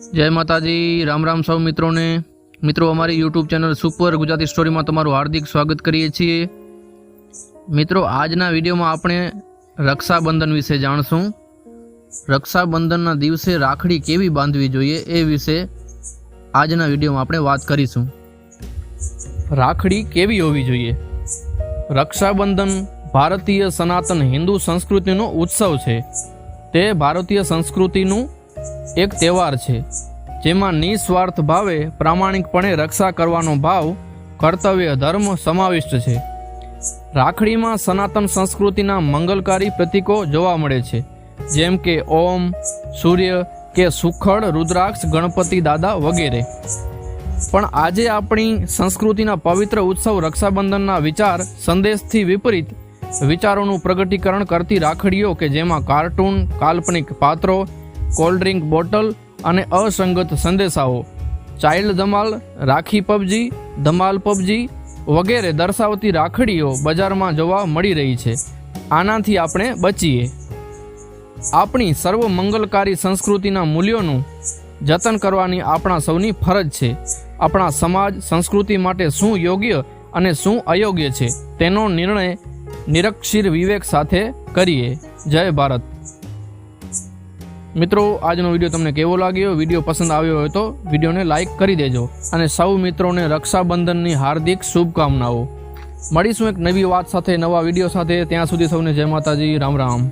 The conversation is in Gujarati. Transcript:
જય માતાજી, રામ રામ સૌ મિત્રોને. મિત્રો, અમારી યુટ્યુબ ચેનલ સુપર ગુજરાતી સ્ટોરીમાં તમારું હાર્દિક સ્વાગત કરીએ છીએ. મિત્રો, આજના વિડીયોમાં આપણે રક્ષાબંધન વિશે જાણશું. રક્ષાબંધનના દિવસે રાખડી કેવી બાંધવી જોઈએ એ વિશે આજના વિડીયોમાં આપણે વાત કરીશું. રાખડી કેવી હોવી જોઈએ? રક્ષાબંધન ભારતીય સનાતન હિન્દુ સંસ્કૃતિનો ઉત્સવ છે. તે ભારતીય સંસ્કૃતિનું એક તહેવાર છે, જેમાં નિસ્વાર્થ ભાવે પ્રામાણિકપણે રક્ષા કરવાનો ભાવ કર્તવ્ય ધર્મ સમાવિષ્ટ છે. રાખડીમાં સનાતન સંસ્કૃતિના મંગલકારી પ્રતીકો જોવા મળે છે, જેમ કે ઓમ, સૂર્ય કે સુખડ, રુદ્રાક્ષ, ગણપતિ દાદા વગેરે. પણ આજે આપણી સંસ્કૃતિના પવિત્ર ઉત્સવ રક્ષાબંધનના વિચાર સંદેશથી વિપરીત વિચારોનું પ્રગટીકરણ કરતી રાખડીઓ કે જેમાં કાર્ટૂન, કાલ્પનિક પાત્રો કોલ્ડ બોટલ અને અસંગત સંદેશાઓ. ચાઇલ્ડ ધમાલ, રાખી પબજી, ધમાલ પબજી વગેરે દર્શાવતી રાખડીઓ બજારમાં જોવા મળી રહી છે. આનાથી આપણે બચીએ. આપણી સર્વ મંગલકારી સંસ્કૃતિના મૂલ્યોનું જતન કરવાની આપણા સૌની ફરજ છે. આપણા સમાજ, સંસ્કૃતિ માટે શું યોગ્ય અને શું અયોગ્ય છે, તેનો નિર્ણય નિરક્ષીર વિવેક સાથે કરીએ. જય ભારત. મિત્રો, આજનો વીડિયો તમને કેવો લાગ્યો? વીડિયો પસંદ આવ્યો હોય તો વિડીયોને લાઇક કરી દેજો અને સૌ મિત્રોને રક્ષાબંધનની હાર્દિક શુભકામનાઓ. મળીશું એક નવી વાત સાથે, નવા વીડિયો સાથે. ત્યાં સુધી સૌને જય માતાજી. રામ રામ.